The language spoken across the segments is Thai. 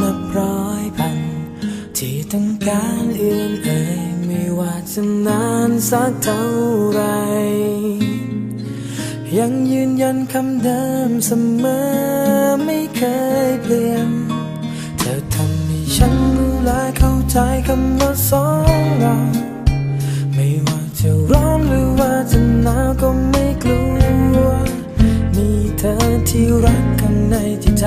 นับร้อยพัน ที่ต้องการเอื้อมเอ่ยไม่ว่าจะนานสักเท่าไร ยังยืนยันคำเดิมเสมอไม่เคยเปลี่ยน เธอทำให้ฉันรู้และเข้าใจคำว่าสองเราไม่ว่าจะร้อนหรือว่าจะหนาวก็ไม่กลัว มีเธอที่รักกันในจิตใจ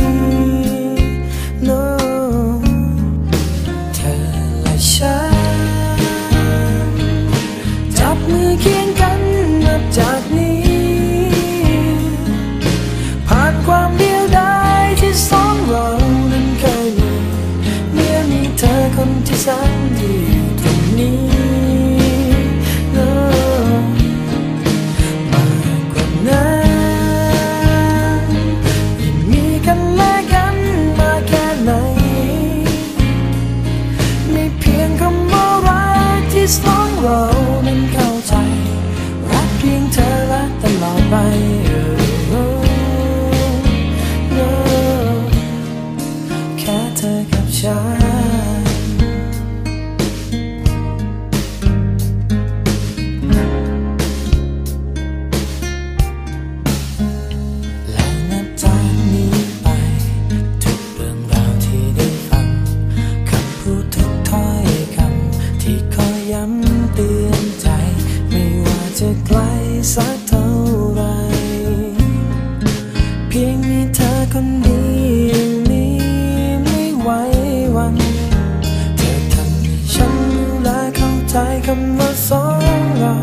ว่าสองเรา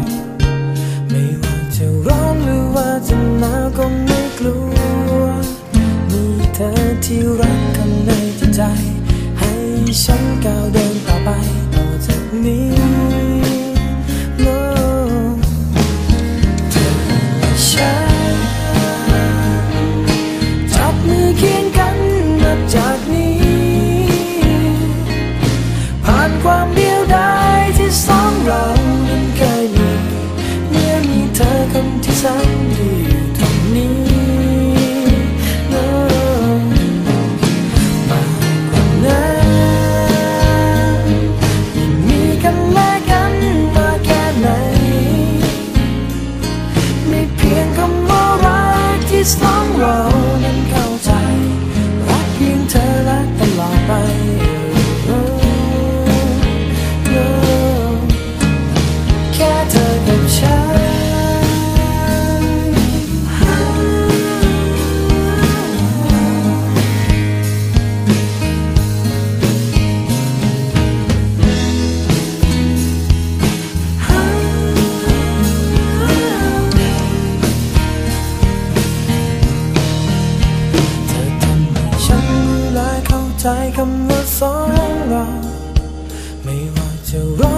ไม่ว่าจะร้อนหรือว่าจะหนาวก็ไม่กลัว มีเธอที่รักกันในใจ ให้ฉันก้าวเดินไปต่อ คนที่แสนดีอยู่ตรงนี้ No มากกว่านั้นยังมีกันและกันมาแค่ไหน ไม่เพียงคำว่ารักที่สองเรานั้นเข้าใจ รักเพียงเธอและตลอดไป Oh, no แค่เธอกับฉัน ใจคำว่าสองเรา ไม่ว่าจะร้อง